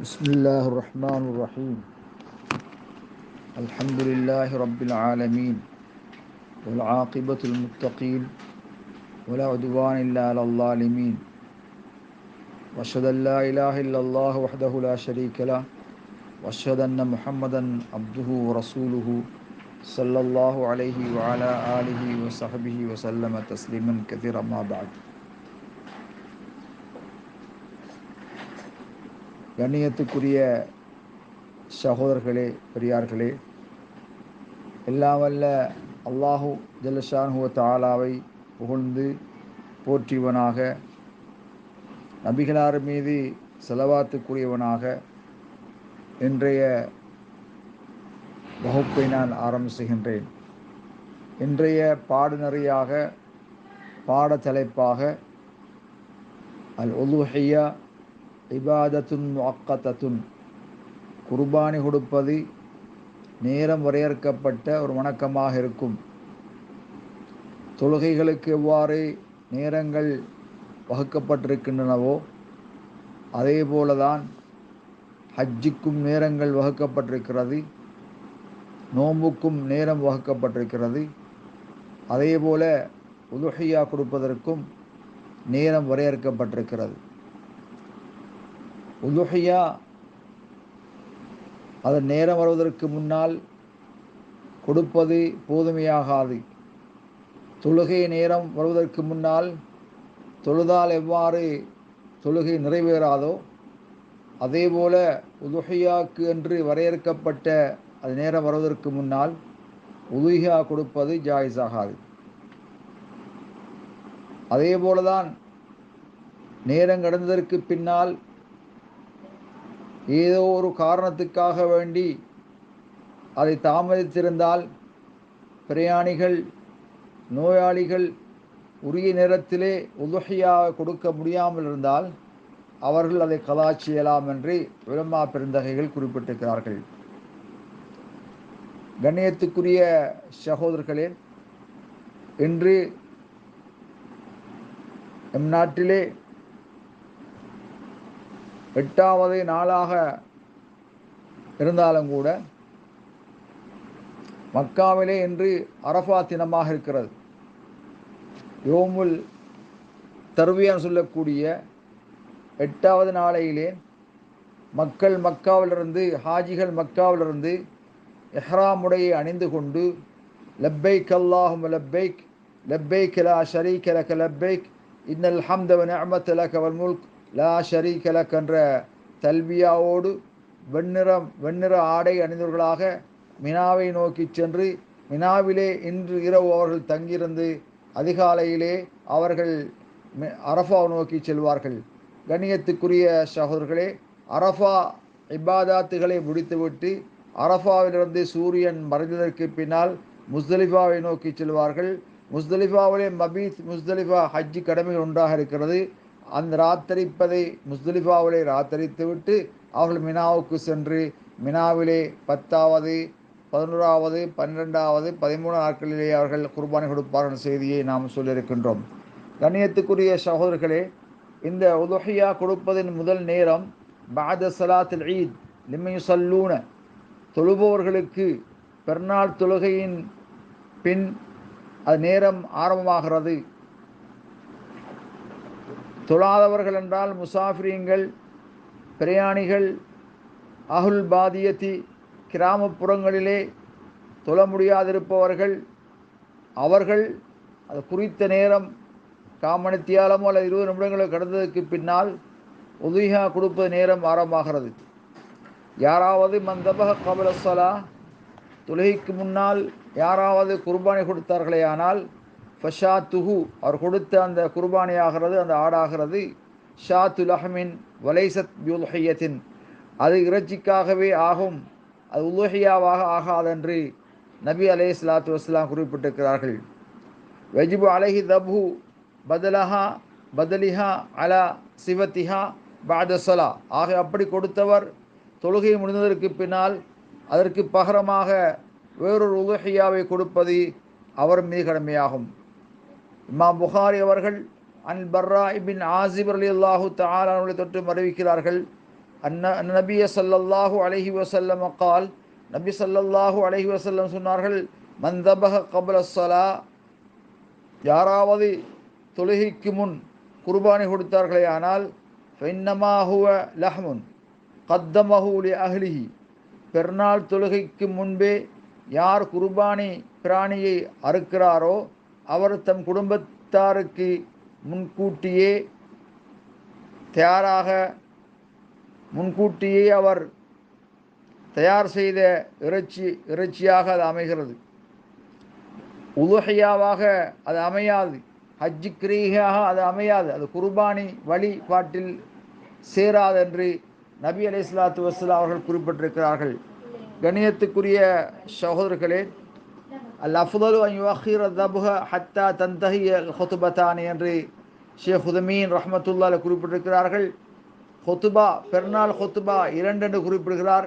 بسم الله الرحمن الرحيم. الحمد لله رب العالمين والعاقبة المتقين ولا عدوان إلا على الظالمين. وأشهد أن لا إله إلا الله وحده لا شريك له. وأشهد أن محمدا عبده ورسوله صلى الله عليه وعلى آله وصحبه وسلم تسليما كثيرا ما بعد. கண்ணியத்துக்குரிய சகோதரர்களே பெரியார்களே எல்லாம் வல்ல அல்லாஹு ஜல்லஷானுவ தாலாவை புகழ்ந்து போற்றியவனாக நபிகளார் மீது செலவாத்துக்குரியவனாக இன்றைய வகுப்பை நான் ஆரம்பிச்சுகின்றேன். இன்றைய பாடநெறியாக பாட தலைப்பாக அல் ஒலுஹையா இபாதத்துன் முக்கத்தத்துன் குர்பானி கொடுப்பது நேரம் வரையறுக்கப்பட்ட ஒரு வணக்கமாக இருக்கும். தொழுகைகளுக்கு எவ்வாறு நேரங்கள் வகுக்கப்பட்டிருக்கின்றனவோ அதே போலதான் ஹஜ்ஜுக்கும் நேரங்கள் வகுக்கப்பட்டிருக்கிறது நோம்புக்கும் நேரம் வகுக்கப்பட்டிருக்கிறது. அதே போல உதுஹையா கொடுப்பதற்கும் நேரம் வரையறுக்கப்பட்டிருக்கிறது. உதுஹையா அதன் நேரம் வருவதற்கு முன்னால் கொடுப்பது போதுமையாகாது. தொழுகை நேரம் வருவதற்கு முன்னால் தொழுதால் எவ்வாறு தொழுகை நிறைவேறாதோ அதே உதுஹியாக்கு என்று வரையறுக்கப்பட்ட அது நேரம் வருவதற்கு முன்னால் உதுஹியா கொடுப்பது ஜாயிஸ் ஆகாது அதே போலதான் நேரம் கடந்ததற்கு பின்னால் ஏதோ ஒரு காரணத்துக்காக வேண்டி அதை தாமதித்திருந்தால் பிரயாணிகள் நோயாளிகள் உரிய நேரத்திலே உதுகையாக கொடுக்க முடியாமல் இருந்தால் அவர்கள் அதை கதா செய்யலாம் என்று விளம்பா பெருந்தகைகள் குறிப்பிட்டிருக்கிறார்கள். கண்ணியத்துக்குரிய சகோதரர்களே இன்று எம் நாட்டிலே எட்டாவது நாளாக இருந்தாலும் கூட மக்காவிலே இன்று அரஃபா தினமாக இருக்கிறது. யோமுல் தருவியான் சொல்லக்கூடிய எட்டாவது நாளையிலே மக்கள் மக்காவிலிருந்து ஹாஜிகள் மக்காவிலிருந்து எஹ்ராமுடையை அணிந்து கொண்டு லப்பைக் அல்லாஹும் லப்பைக் லப்பைக் லா ஷரீக் லக லப்பைக் இன்னல் ஹம்தவன் அஹமத் லக வல் முல்க் லா ஷரீக் லக் என்ற தல்வியாவோடு வெண்ணிறம் வெண்ணிற ஆடை அணிந்தவர்களாக மினாவை நோக்கி சென்று மினாவிலே இன்று இரவு அவர்கள் தங்கியிருந்து அதிகாலையிலே அவர்கள் அரஃபா நோக்கி செல்வார்கள். கண்ணியத்துக்குரிய சகோதரர்களே அரஃபா இபாதாத்துகளை முடித்துவிட்டு அரஃபாவிலிருந்து சூரியன் மறைந்ததற்கு பின்னால் முஸ்தலிஃபாவை நோக்கி செல்வார்கள். முஸ்தலிஃபாவிலே மபீத் முஸ்தலிஃபா ஹஜ்ஜி கடமை ஒன்றாக இருக்கிறது. அந்த ராத்தரிப்பதை முஸ்தலிஃபாவிலே ராத்தரித்து விட்டு அவர்கள் மினாவுக்கு சென்று மினாவிலே பத்தாவது பதினோராவது பன்னிரெண்டாவது பதிமூணு நாட்களிலே அவர்கள் குர்பானி கொடுப்பார்கள் செய்தியை நாம் சொல்லியிருக்கின்றோம். கண்ணியத்துக்குரிய சகோதரர்களே இந்த உதுஹையா கொடுப்பதின் முதல் நேரம் பாத சலாத்தில் ஈத் லிம்மை தொழுபவர்களுக்கு பெருநாள் தொழுகையின் பின் அது நேரம் ஆரம்பமாகிறது. தொழாதவர்கள் என்றால் முசாஃபிரியங்கள் பிரயாணிகள் அகுல் பாதியத்தி கிராமப்புறங்களிலே தொழ முடியாதிருப்பவர்கள் அவர்கள் அது குறித்த நேரம் காமணித்தியாலமோ அல்லது இருபது நிமிடங்களோ கடந்ததற்கு பின்னால் உதவிகா கொடுப்பது நேரம் ஆரம்பமாகிறது. யாராவது மந்தபக கபலசலா தொழுகைக்கு முன்னால் யாராவது குர்பானி கொடுத்தார்களே ஆனால் ஃபஷா துஹு அவர் கொடுத்த அந்த குர்பானி ஆகிறது அந்த ஆடாகிறது ஷா துலஹமின் வலைசத் யுல்ஹையத்தின். அது இறைச்சிக்காகவே ஆகும். அது உலுஹியாவாக ஆகாதென்று நபி அலே சலாத்து வஸ்லாம் குறிப்பிட்டிருக்கிறார்கள். வெஜிபு அலஹி தபு பதலஹா பதலிஹா அலா சிவத்திஹா பாதசலா ஆக அப்படி கொடுத்தவர் தொழுகை முடிந்ததற்கு பின்னால் அதற்கு பகரமாக வேறொரு உலுஹியாவை கொடுப்பது அவர் மீது கடமையாகும். இமா புகாரி அவர்கள் அன் பர்ரா இபின் ஆசிப் அலி அல்லாஹு தாலானுடைய தொற்று அறிவிக்கிறார்கள் அன்ன நபிய சல்லல்லாஹு அலஹி வசல்லம் அக்கால் நபி சல்லல்லாஹு அலஹி வசல்லம் சொன்னார்கள் மந்தபக கபல சலா யாராவது தொழுகைக்கு முன் குர்பானி கொடுத்தார்களே ஆனால் ஃபென்னமா லஹ்முன் கத்தமஹு அஹ்லிஹி பெருநாள் தொழுகைக்கு முன்பே யார் குர்பானி பிராணியை அறுக்கிறாரோ அவர் தம் குடும்பத்தாருக்கு முன்கூட்டியே தயாராக முன்கூட்டியே அவர் தயார் செய்த இறைச்சி இறைச்சியாக அது அமைகிறது. உதுஹையாவாக அது அமையாது. ஹஜ்ஜு கிரீகாக அது அமையாது. அது குர்பானி வழிபாட்டில் சேராதென்று நபி அலி இஸ்லாத்து வஸ்லாம் அவர்கள் குறிப்பிட்டிருக்கிறார்கள். கணியத்துக்குரிய சகோதரர்களே அல் அன் தபுஹ ஹத்தா தந்தஹிய ஹொத்துபத்தானி என்று ஷேக் ஹுதமீன் ரஹமத்துல்லால குறிப்பிட்டிருக்கிறார்கள். ஹொத்துபா பெருநாள் ஹொத்துபா இரண்டு என்று குறிப்பிடுகிறார்.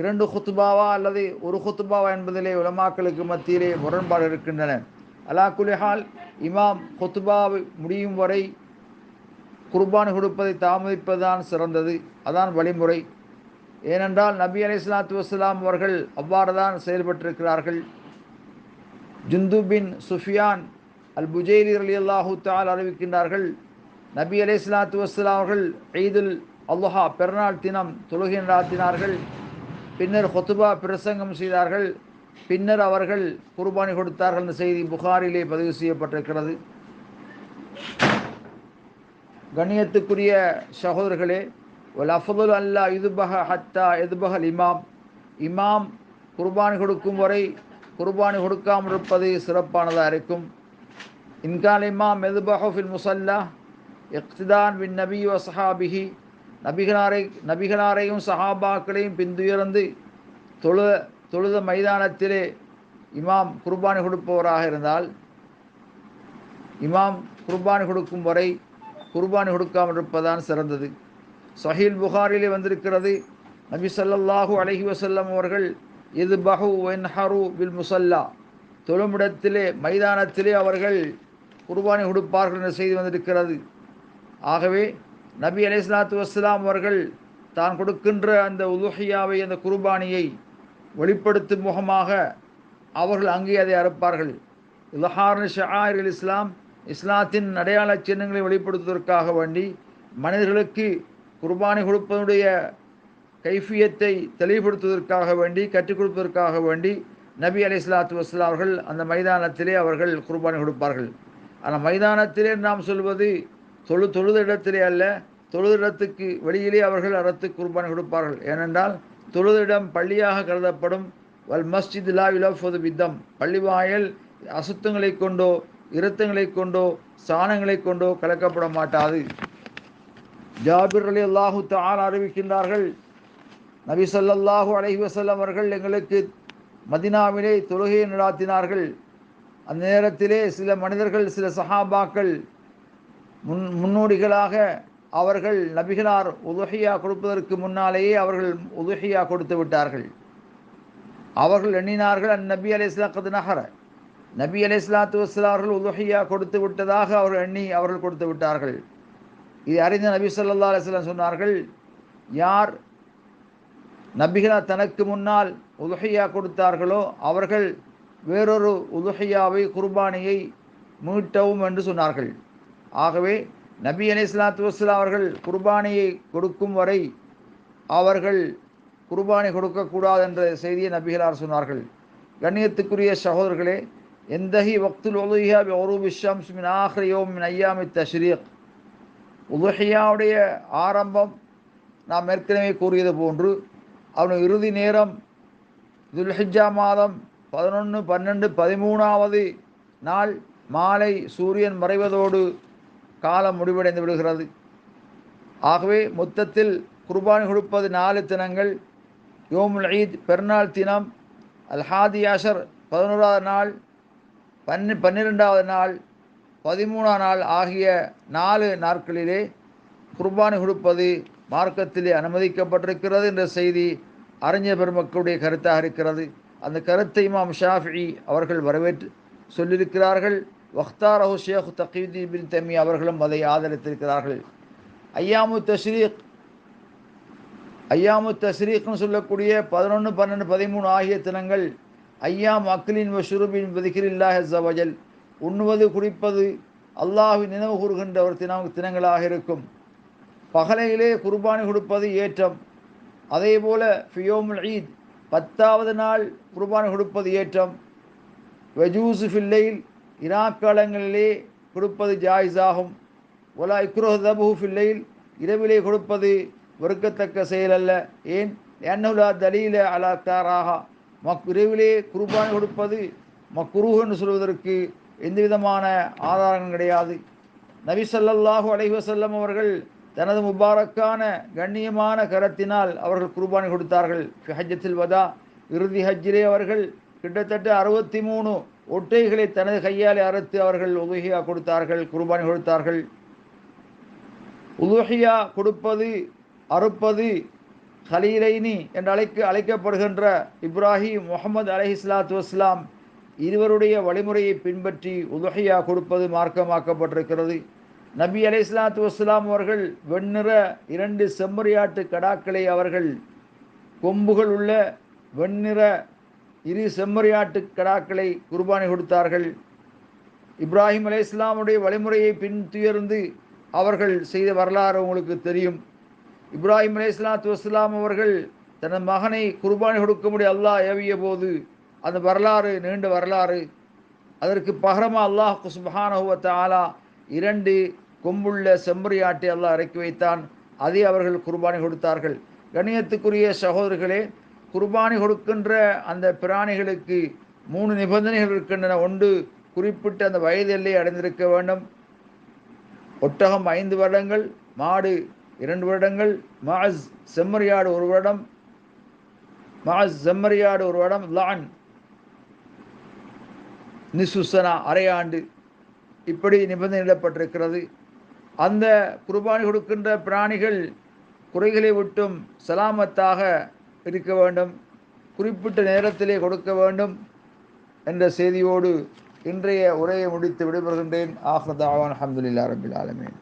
இரண்டு ஹொத்துபாவா அல்லது ஒரு ஹொத்துபாவா என்பதிலே உலமாக்களுக்கு மத்தியிலே முரண்பாடு இருக்கின்றன. அலா குலிஹால் இமாம் ஹுத்துபா முடியும் வரை குர்பான் கொடுப்பதை தாமதிப்பதுதான் சிறந்தது. அதான் வழிமுறை. ஏனென்றால் நபி அலி இஸ்லாத்து வஸ்லாம் அவர்கள் அவ்வாறு தான் செயல்பட்டிருக்கிறார்கள். ஜுந்து பின் சுஃபியான் அல் புஜைலி அலி அல்லாஹூ தால் அறிவிக்கின்றார்கள். நபி அலே சலாத்து வஸ்லாம் அவர்கள் ஈதுல் அல்லஹா பெருநாள் தினம் தொழுகை நடாத்தினார்கள் பின்னர் ஹொத்துபா பிரசங்கம் செய்தார்கள். பின்னர் அவர்கள் குர்பானி கொடுத்தார்கள். என்ற செய்தி புகாரிலே பதிவு செய்யப்பட்டிருக்கிறது. கண்ணியத்துக்குரிய சகோதரர்களே ஒல் அஃபதுல் அல்லா இதுபக ஹத்தா எதுபகல் இமாம். இமாம் குர்பானி கொடுக்கும் வரை குர்பானி கொடுக்காமல் இருப்பது சிறப்பானதாக இருக்கும் இன்காலிமா இமாம் முசல்லா இக்திதான் வின் நபி வ சஹாபிஹி நபிகளாரை நபிகளாரையும் சஹாபாக்களையும் பின்துயர்ந்து தொழுத தொழுத மைதானத்திலே இமாம் குர்பானி கொடுப்பவராக இருந்தால் இமாம் குர்பானி கொடுக்கும் வரை குர்பானி கொடுக்காமல் இருப்பதான் சிறந்தது. சஹீல் புகாரிலே வந்திருக்கிறது நபி சல்லாஹூ அலஹி வசல்லம் அவர்கள் இது பஹு வென்ஹரு பில் முசல்லா தொழுமிடத்திலே மைதானத்திலே அவர்கள் குர்பானி கொடுப்பார்கள் என்ற செய்தி வந்திருக்கிறது. ஆகவே நபி அலிஸ்லாத்து வஸ்லாம் அவர்கள் தான் கொடுக்கின்ற அந்த உலுஹியாவை அந்த குர்பானியை வெளிப்படுத்தும் முகமாக அவர்கள் அங்கே அதை அறுப்பார்கள். இலஹார் ஷாயிர் இஸ்லாம் இஸ்லாத்தின் அடையாள சின்னங்களை வெளிப்படுத்துவதற்காக வேண்டி மனிதர்களுக்கு குர்பானி கொடுப்பதனுடைய கைஃபியத்தை தெளிவுபடுத்துவதற்காக வேண்டி கற்றுக் கொடுப்பதற்காக வேண்டி நபி அலி இஸ்லாத்து வஸ்லாம் அவர்கள் அந்த மைதானத்திலே அவர்கள் குர்பானி கொடுப்பார்கள். ஆனால் மைதானத்திலே நாம் சொல்வது தொழு தொழுத இடத்திலே அல்ல தொழுத இடத்துக்கு வெளியிலே அவர்கள் அறத்து குர்பானி கொடுப்பார்கள். ஏனென்றால் தொழுத இடம் பள்ளியாக கருதப்படும் வல் மஸ்ஜித் லா இலஃபது வித்தம் பள்ளிவாயல் அசுத்தங்களை கொண்டோ இரத்தங்களை கொண்டோ சாணங்களை கொண்டோ கலக்கப்பட மாட்டாது. ஜாபிர் அலி அல்லாஹு தால் அறிவிக்கின்றார்கள் நபி சொல்லல்லாஹூ அலஹி வசல்லம் அவர்கள் எங்களுக்கு மதினாவிலே தொழுகையை நடாத்தினார்கள். அந்த நேரத்திலே சில மனிதர்கள் சில சஹாபாக்கள் முன் முன்னோடிகளாக அவர்கள் நபிகளார் உதுஹியா கொடுப்பதற்கு முன்னாலேயே அவர்கள் உதுஹியா கொடுத்து விட்டார்கள். அவர்கள் எண்ணினார்கள் அந் நபி அலி இஸ்லாக்கது நகர நபி அலி இஸ்லாத்து வஸ்லாம் அவர்கள் கொடுத்து விட்டதாக அவர்கள் எண்ணி அவர்கள் கொடுத்து விட்டார்கள். இது அறிந்த நபி சொல்லா அலிஸ்லாம் சொன்னார்கள் யார் நபிகளா தனக்கு முன்னால் உதுகையா கொடுத்தார்களோ அவர்கள் வேறொரு உதுஹையாவை குர்பானியை மீட்டவும் என்று சொன்னார்கள். ஆகவே நபி அலி இஸ்லாத்து வஸ்லாம் அவர்கள் குர்பானியை கொடுக்கும் வரை அவர்கள் குர்பானி கொடுக்கக்கூடாது என்ற செய்தியை நபிகளார் சொன்னார்கள். கண்ணியத்துக்குரிய சகோதரர்களே எந்தஹி வக்துல் உலுஹியா ஒரு ஒரூபி ஷம்ஸ் மின் ஆஹ்ரியோம் மின் ஐயாமி தஷ்ரீக்? உலுஹியாவுடைய ஆரம்பம் நாம் ஏற்கனவே கூறியது போன்று அவன் இறுதி நேரம் துல்ஹிஜா மாதம் பதினொன்று பன்னெண்டு பதிமூணாவது நாள் மாலை சூரியன் மறைவதோடு காலம் முடிவடைந்து விடுகிறது. ஆகவே மொத்தத்தில் குர்பானி கொடுப்பது நாலு தினங்கள். யோமுல் ஈத் பெருநாள் தினம் அல்ஹாதி யாஷர் பதினோராவது நாள் பன்னு பன்னிரெண்டாவது நாள் பதிமூணாம் நாள் ஆகிய நாலு நாட்களிலே குர்பானி கொடுப்பது மார்க்கத்திலே அனுமதிக்கப்பட்டிருக்கிறது என்ற செய்தி அறிஞர் பெருமக்களுடைய கருத்தாக இருக்கிறது. அந்த கருத்தை இமாம் ஷாஃபி அவர்கள் வரவேற்று சொல்லியிருக்கிறார்கள். வக்தார் ஷேக் தகீதி பின் தம்மி அவர்களும் அதை ஆதரித்திருக்கிறார்கள். ஐயாமு தஸ்ரீக் ஐயாமு தஸ்ரீக்னு சொல்லக்கூடிய பதினொன்று பன்னெண்டு பதிமூணு ஆகிய தினங்கள் ஐயாம் அக்லின் வஷுருபின் விதிகிரில்லாஹ் ஜவஜல் உண்ணுவது குடிப்பது அல்லாஹு நினைவு கூறுகின்ற ஒரு தினம் தினங்களாக இருக்கும். பகலையிலே குர்பானி கொடுப்பது ஏற்றம். அதே போல ஃபியோமுல் ஈத் பத்தாவது நாள் குர்பானி கொடுப்பது ஏற்றம். வெஜூசு ஃபில்லையில் இராக்காலங்களிலே கொடுப்பது ஜாயிஸாகும். ஒலா இக்ரோஹ் தபு ஃபில்லையில் இரவிலே கொடுப்பது வெறுக்கத்தக்க செயல் அல்ல. ஏன்? என்னுலா தலீல அலா தாராகா மக் இரவிலே குர்பானி கொடுப்பது மக்குருஹ் என்று சொல்வதற்கு எந்த விதமான ஆதாரங்களும் கிடையாது. நபி ஸல்லல்லாஹு அலைஹி அவர்கள் தனது முபாரக்கான கண்ணியமான கரத்தினால் அவர்கள் குர்பானி கொடுத்தார்கள். ஹஜ்ஜத்தில் வதா இறுதி ஹஜ்ஜிலே அவர்கள் கிட்டத்தட்ட அறுபத்தி மூணு ஒட்டைகளை தனது கையாலே அறுத்து அவர்கள் உதுஹியா கொடுத்தார்கள் குர்பானி கொடுத்தார்கள். உதுஹியா கொடுப்பது அறுப்பது ஹலீலைனி என்று அழைக்க அழைக்கப்படுகின்ற இப்ராஹிம் முகமது அலஹி இஸ்லாத்து வஸ்லாம் இருவருடைய வழிமுறையை பின்பற்றி உதுஹியா கொடுப்பது மார்க்கமாக்கப்பட்டிருக்கிறது. நபி அலை இஸ்லாத்து வஸ்லாம் அவர்கள் வெண்ணிற இரண்டு செம்மறியாட்டு கடாக்களை அவர்கள் கொம்புகள் உள்ள வெண்ணிற இரு செம்மறியாட்டு கடாக்களை குர்பானி கொடுத்தார்கள். இப்ராஹிம் அலை இஸ்லாமுடைய வழிமுறையை பின்துயர்ந்து அவர்கள் செய்த வரலாறு உங்களுக்கு தெரியும். இப்ராஹிம் அலை இஸ்லாத்து வஸ்லாம் அவர்கள் தனது மகனை குர்பானி முடிய அல்லாஹ் ஏவிய போது அந்த வரலாறு நீண்ட வரலாறு. அதற்கு பகரமாக அல்லாஹ் சுபஹானஹுவத்த ஆலா இரண்டு கொம்புள்ள செம்பரியாட்டை எல்லாம் இறக்கி வைத்தான். அதை அவர்கள் குர்பானி கொடுத்தார்கள். கணியத்துக்குரிய சகோதரர்களே குர்பானி கொடுக்கின்ற அந்த பிராணிகளுக்கு மூணு நிபந்தனைகள் இருக்கின்றன. ஒன்று குறிப்பிட்ட அந்த வயது எல்லை அடைந்திருக்க வேண்டும். ஒட்டகம் ஐந்து வருடங்கள் மாடு இரண்டு வருடங்கள் மாஸ் செம்மறியாடு ஒரு வருடம் மாஸ் செம்மறியாடு ஒரு வருடம் லான் நிசுசனா அரையாண்டு இப்படி நிபந்தனையிடப்பட்டிருக்கிறது அந்த குர்பானி கொடுக்கின்ற பிராணிகள் குறைகளை விட்டும் சலாமத்தாக இருக்க வேண்டும். குறிப்பிட்ட நேரத்திலே கொடுக்க வேண்டும் என்ற செய்தியோடு இன்றைய உரையை முடித்து விடைபெறுகின்றேன். ஆஹ்ரதாவான் அஹமதுல்லா ரபில் ஆலமேன்.